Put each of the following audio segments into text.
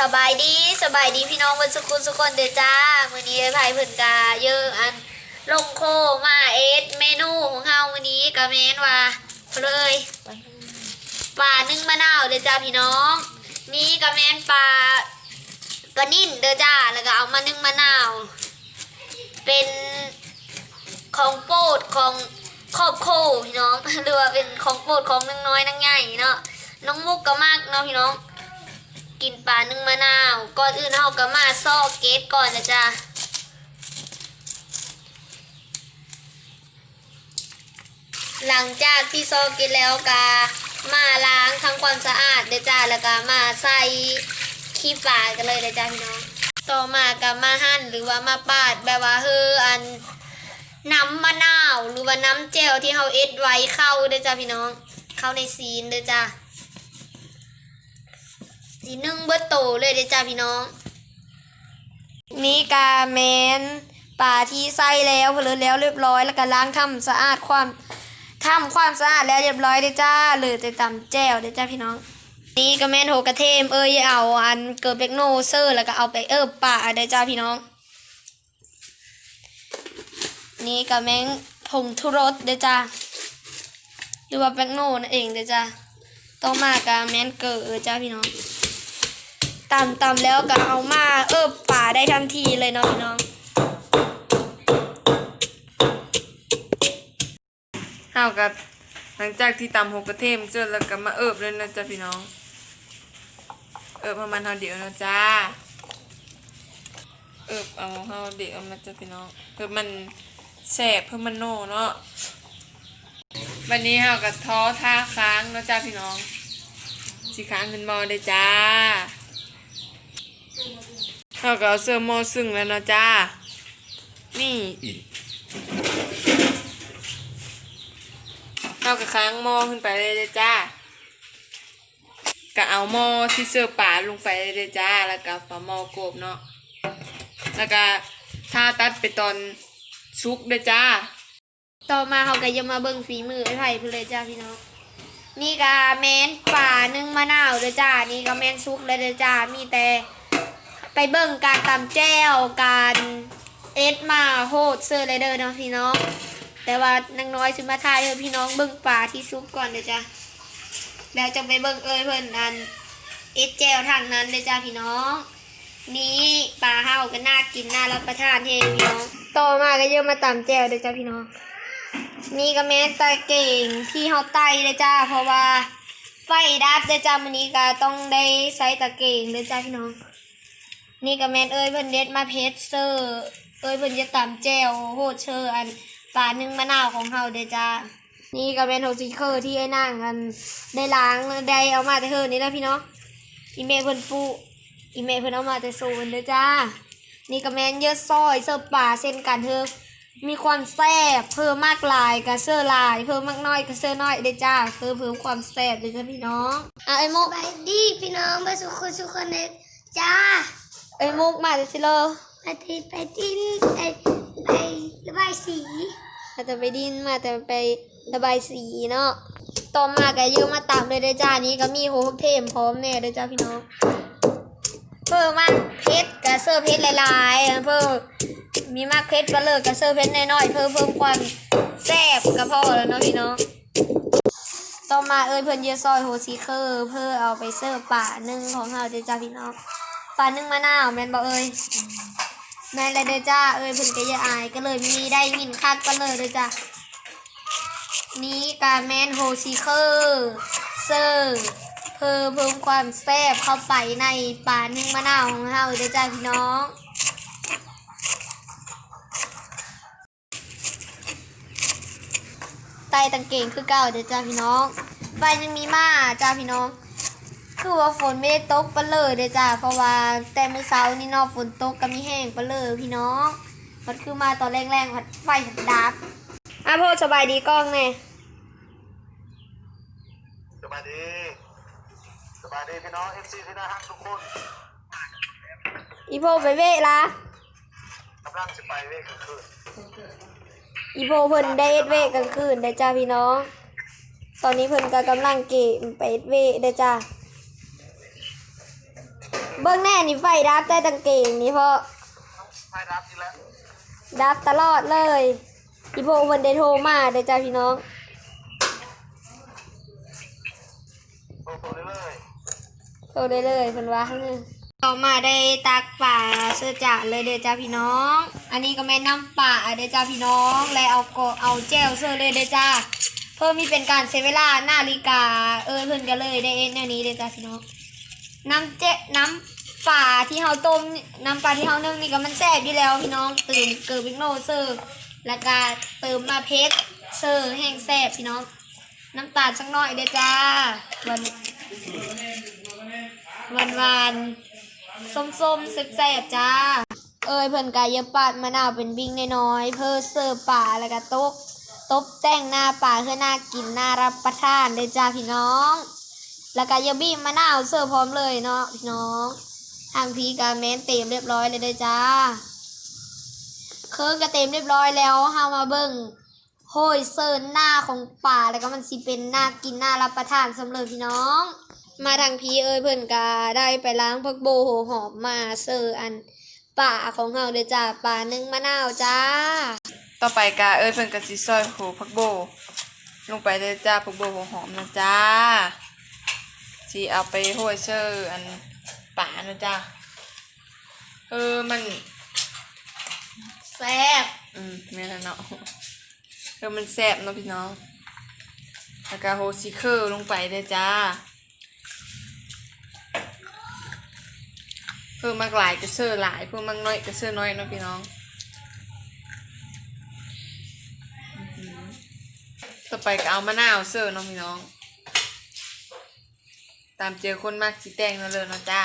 สบายดีสบายดีพี่น้องวันสุขุนสุกคนเดจ้ามือนี้ไอ้ไผ่เพิ่นกาเยอะอันลงโคมาเอสเมนูของเฮามื้อนี้ก็แม่นว่าเลยปลานึ่งมะนาวเดจ้าพี่น้อง นี่ก็แม่นปลากระนิ่นเดจ้าแล้วก็เอามานึ่งมะนาว เป็นของโปรดของครอบครัวพี่น้องหรือว่าเป็นของโปรดของนางน้อยนางใหญ่เนาะน้องมุกก็มากเนาะพี่น้อง กินปลานึ่งมะนาว ก่อนอื่นเราก็มาซอกเกตก่อนนะจ๊ะหลังจากที่ซอกเกตแล้วก็มาล้างทำความสะอาดเด้จ้าแล้วก็มาใส่ขี้ปลากันเลยเด้จ้าพี่น้องต่อมาก็มาหั่นหรือว่ามาปาดแบบว่าเฮออันน้ำมะนาวหรือว่าน้ำเจลที่เราเอ็ดไว้เข้าเด้จ้าพี่น้อง เข้าในซีนเด้จ้า สีนึ่งเบิดโตเลยเด้จ้าพี่น้องนี่กาแมนปลาที่ใส่แล้วเพลินแล้วเรียบร้อยแล้วก็ล้างทำสะอาดความทำความสะอาดแล้วเรียบร้อยเด้จ้าเหลือแต่ตำแจ่วเด้จ้าพี่น้อง นี่ก็แม่นโหกระเทมเอ้ยเอาอันเกิดเบกโนเซอร์แล้วก็เอาไปเอิบป่าเด้จ้าพี่น้อง นี่ก็แม่งผงทุรสเด้จ้าหรือว่าเบกโนนั่นเองเด้จ้าต้องมากาแม่นเกิดเออจ้าพี่น้อง ตำตำแล้วก็เอามาเอิบป่าได้ทันทีเลยเนาะพี่น้องเฮากับหลังจากที่ตำหกกระเทียมเสร็จแล้วก็มาเอิบเลยนะจ๊ะพี่น้อง เอิบประมาณเท่าเดียวนะจ้าเอิบเอาเฮาเดียวนะจ๊ะพี่น้องเพื่อมันแสบเพื่อมันโน่เนาะวันนี้เฮากับท้อท่าค้างเนาะจ้าพี่น้องสิค้างขึ้นมอเลยจ้า เฮาก็เอาเสื้อมอซึ่งแล้วนะจ้า นี่เอากระค้างหม้อขึ้นไปเลยเลยจ้าก็เอาหม้อที่เสื้อป่าลงไปเลยเลยจ้า แล้วก็ฝาหม้อกบเนาะ แล้วก็ถ้าตัดไปตอนชุกเลยจ้า ต่อมาเขาก็จะมาเบิ่งฝีมือไอ้ไผ่เพื่นเลยจ้าพี่น้องนี่ก็แมนป่านึ่งมะนาวเด้อจ้า นี่ก็แมนซุกเลยเจ้า มีแต่ ไปเบิ่งการตำแจ้วการเอ็ดมาโหดเซอร์เลเด้อเนาะพี่น้อง แต่ว่านางน้อยสิมาทายเด้อพี่น้องเบิ่งป่าที่ซุกก่อนเด้อจ้าแล้วจะไปเบิ่งเอ้ยเพิ่นอันเอ็ดแจวทางนั้นเด้อจ้าพี่น้อง นี่ปลาเฮาก็น่ากินน่ารับประทานเฮพี่น้องต่อมาก็เยอะมาตำแจวเด้อจ้าพี่น้อง นี่ก็แม่ตาเก่งที่เฮาไตเลยจ้าเพราะว่าไฟดับเด้อจ้ามื้อนี้ก็ต้องได้ใช้ตาเก่งเด้อจ้าพี่น้อง นี่ก็แมนเอ้ยเพิ่นเด็ดมาเพชรเซอร์เอ้ยเพิ่นจะตำแจวโหดเชอร์อันปลานึ่งมะนาวของเฮาเด้จ้านี่ก็เป็นโฮซิเคอร์ที่ไอ้นางกันได้ล้างได้เอามาแต่เฮอนี่แล้วพี่น้องอีเมเพิ่นปูอีเมเพิ่นเอามาแต่โซนเด้อจ้า นี่ก็แมนเยอะซอยเสิร์ฟป่าเส้นกันเธอมีความแซ่บเพิ่มมากหลายกับเสื้อลาย เพิ่มมากน้อยกับเสื้อน้อยได้จ้าเพิ่มเพิ่มความแซ่บเลยจ้าพี่น้องอะไอ้มุกสบายดีพี่น้องมาสุขสุขคนเลยจ้า ไอ้มุกมาเดี๋ยวสิเลอไปติดไปดินไไปไประบายสีมาแต่ไปดินมาแต่ไประบายสีเนาะต่อมาก็เยอะมาตามเลยได้อจ้านี้ก็มีโฮเทมพร้อมแน่เลยจ้าพี่น้องเพิ่มมากเพชรกับเสื้อเพชรหลายๆเพิ่มมีมากเพชรก็เลิกกับเสื้อเพชรน้อยๆเพิ่มเพิ่มความแซ่บกับพ่อแล้วเนาะพี่น้องต่อมาเอ้ยเพิ่นเยอะซอยโฮซิเคอร์เพื่อเอาไปเสิร์ฟป่านึ่งของเฮาเด้อจ้าพี่น้อง ป่านึ่งมะนาวแมนบ่เอ้ยแม่นเลยเด้อจ้าเอ้ยเพิ่นก็อย่าอายก็เลยมีได้ยินคักก็เลยเด้อจ้านี่กาแมนโฮซิเคอร์เสิร์เพิ่มเพิ่มความแซ่บเข้าไปในป่านึ่งมะนาวของเฮาเด้อจ้าพี่น้องไต่ตังเก่งคือเก่าเด้อจ้าพี่น้องไฟยังมีมาจ้าพี่น้อง คือว่าฝนไม่ได้ตกปะเลยเด้อจ้าเพราะว่าแต่มื้อเช้านี่เนอกฝนตกก็มีแห้งปะเลยพี่น้องมันคือมาตอนแรงๆผัดไฟผัดดับอะพ่อสบายดีกล้องแน่สบายดีสบายดีพี่น้องเอฟซีที่น่ารักทุกคนอีพ่อไปเวะละกำลังจะไปเวกกลางคืนอีพ่อเพิ่นได้เอ็ดเวะกลางคืนเด้อจ้าพี่น้อง ตอนนี้เพิ่นก็กำลังเกมไปเอ็ดเวะเด้อจ้าค เบิ้งแน่นี่ไฟดับใต้ตังเกงนี่เพราะไพ่รับอีกแล้วดับตลอดเลยอีโพมันได้โทรมาเด้อจ้าพี่น้องโตโตเรื่อยโทรได้เลยเพิ่นว่าต่อมาได้ตักป่าเสื้อจ่าเลยเด้อจ้าพี่น้อง อันนี้ก็แม่น้ำป่าเด้อจ้าพี่น้องและเอาก็เอาแจ้วเสื้อเลยเด้อจ้าเพิ่มมีเป็นการเซเวลานาฬิกาเออเพิ่นก็เลยได้เอ็นแนวนี้เด้อจ้าพี่น้อง น้ำเจ๊น้ำป่าที่เฮาต้มนี่น้ำปลาที่เฮานึ่งนี่ก็มันแซ่บอยู่แล้วพี่น้องเติมเกลือพริกโนเซอร์แล้วก็เติมมาเพชรเซอร์แห้งแซ่บพี่น้อง น้ำตาลสักหน่อยเด้อจ้าวันวันวานส้มส้มแซ่บๆจ้า เอ้ยเพิ่นกายยปาดมะนาวเป็นบิ้งน้อยๆเพื่อเสิร์ฟป่าแล้วก็ตกตบแต่งหน้าป่าเพื่อน่ากินน่ารับประทานเด้จ้าพี่น้อง แล้วก็ยาบีบมะนาวเสิร์ฟพร้อมเลยเนาะพี่น้อง ทางพีกาแมนเต็มเรียบร้อยเลยเด้อจ้า เครื่องก็เต็มเรียบร้อยแล้วเฮามาเบิ่งโหยเซิร์นหน้าของป่าแล้วก็มันสิเป็นหน้ากินหน้ารับประทานสำเร็จพี่น้อง มาทางพีเอ้ยเพิ่นกาได้ไปล้างพักโบโหหอมมาเสิร์อันป่าของเฮาเด้อจ้าป่านึ่งมะนาวจ้า ต่อไปกาเอ้ยเพิ่นก็สิซอยโหผักโบ ลงไปเลยจ้าผักโบหัวหอมนะจ้า สิเอาไปโห้อยเชอร์อันป่านะจ้าเออมันแซ่บอืมแม่นแล้วเนาะเออมันแซ่บเนาะพี่น้องแล้วก็โฮซิเคอร์ลงไปเลยจ้าเพิ่มมากหลายก็เสื้อหลายเพิ่มมากน้อยก็เสื้อน้อยเนาะพี่น้องอื้อหือต่อไปก็เอามะนาวเสื้อเนาะพี่น้อง ตามเจอคนมากสีแดงเนาะเลยเนาะจ้า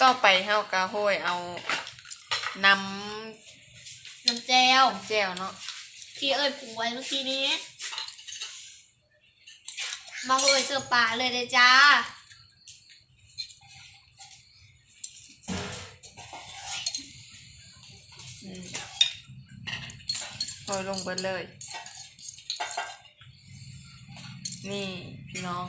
ต่อไปเฮากะโห้ยเอาน้ำน้ำแจวแจ่วเนาะที่เอ้ยปรุงไว้เมื่อกี้นี้ มาโรยเสื้อป่าเลยเลยจ้า อืมโรยลงไปเลย นี่พี่น้อง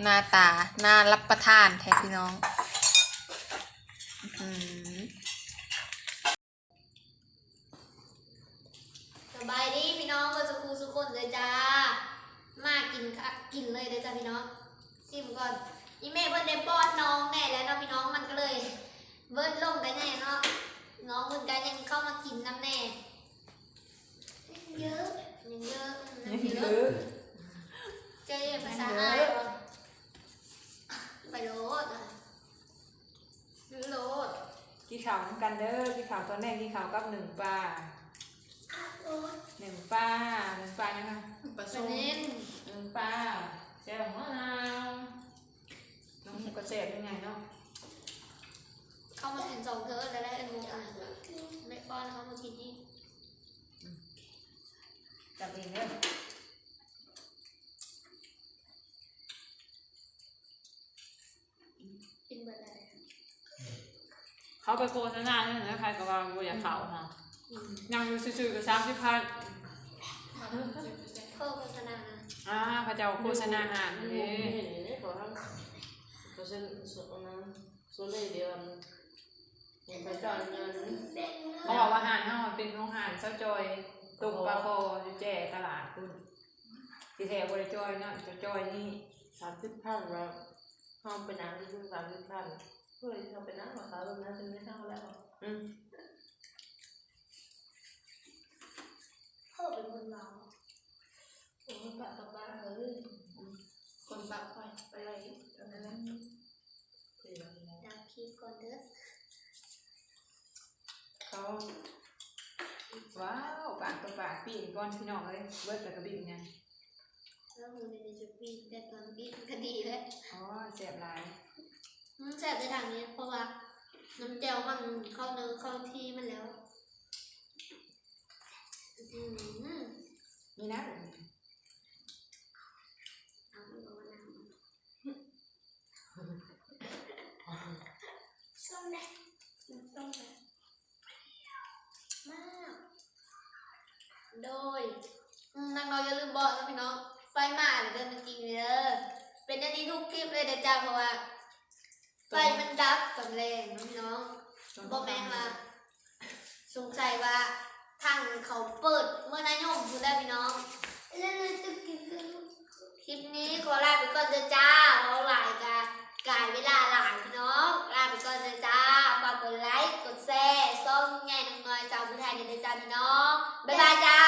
หน้าตาหน้ารับประทานแท้พี่น้องสบายดีพี่น้องเมื่อสักครู่สุกคนเลยจ้า มากินกินเลยเลยจ้าพี่น้องซิมก่อนอีเม่เพิ่นได้ป้อนน้องแน่แล้วเนาะพี่น้องมันก็เลย เบิ้ลลงกันแน่เนาะน้องเพิ่นก็ยังเข้ามากินน้ำแน่เยอะยังเยอะน้ำเยอะเจ๊ภาษาอายเหรอไปโลดอะโลด กี่ ข่าวน้ำกันเด้อกี่ข่าวตอนแรกกี่ข่าวกับหนึ่งปลาหนึ่งปลาหนึ่งปลานะคะปลาสส้มนิทหนึ่งปลาแจ่วมะนาวน้องหมูกระเจ็บยังไงเนาะเข้ามากินสองเธอแล้วได้เอ็นโมอะไม่ป้อนเข้ามากินนี่จับเองเด้อ กินเบิดอะไร เขาไปโฆษณาเนี่ยนะใครก็ว่าบ่อยากเข่าค่ะยังอยู่ซื่อๆกับสามสิบพันเพิ่มโฆษณานะอ่าพระเจ้าโฆษณาอาหารนี่ก็เช่นสุดนั้นสุดเลยเดียวเห็นไปจอดเงินเขาบอกว่าอาหารเฮามันเป็นของอาหารเจ้าจอยตุกปลาโคอยู่แจ่ตลาดคุณที่แท้บ่ได้จอยนะเจ้าจอยนี่สามสิบพันแล้วห้องไปน้ำที่ซึ่งสามสิบพัน เฮ้ยเราไปนั่งกับเขาตรงนั้นจะไม่เท่าแล้วอืมเพิ่มเป็นคนเราโอ้ยปะกับบ้านเลยคนปะไปไปอะไรตอนนั้นดักคลิปก่อนเด้อเขาว้าวปากต่อปากปีนก้อนพี่น้องเลยเบิดแล้วก็บินไงแล้วมูในจุดปีนแต่ตอนปีนก็ดีเลยอ๋อเสียบหลาย อืมแซ่บในทางนี้ เพราะว่าน้ำแจ่วมันเข้าเนื้อเข้าที่มันแล้วอืมนี่นะเอามันเอามะนาวส้มแดงต้องแบบมาก โดยอืมนางน้อยอย่าลืมบอกนะพี่น้องไฟมาเดี๋ยวเดินมากินเด้อเป็นอันนี้ทุกคลิปเลยเด้อจ้าเพราะว่า ไฟมันดับกับแรงเนาะพี่น้องบอกแม่นว่าสงสัยว่าทางเขาเปิดเมื่อนายมพูดได้พี่น้องแล้วเราจะกินกันคลิปนี้ขอลาไปก่อนเด้อจ้าเพราะหลายกากายเวลาหลายพี่น้องลาไปก่อนเด้อจ้าฝากกดไลค์กดแชร์ซ่องใหญ่น้องน้อยชาวผู้ไทยเด้อจ้าพี่น้องบ๊ายบายจ้า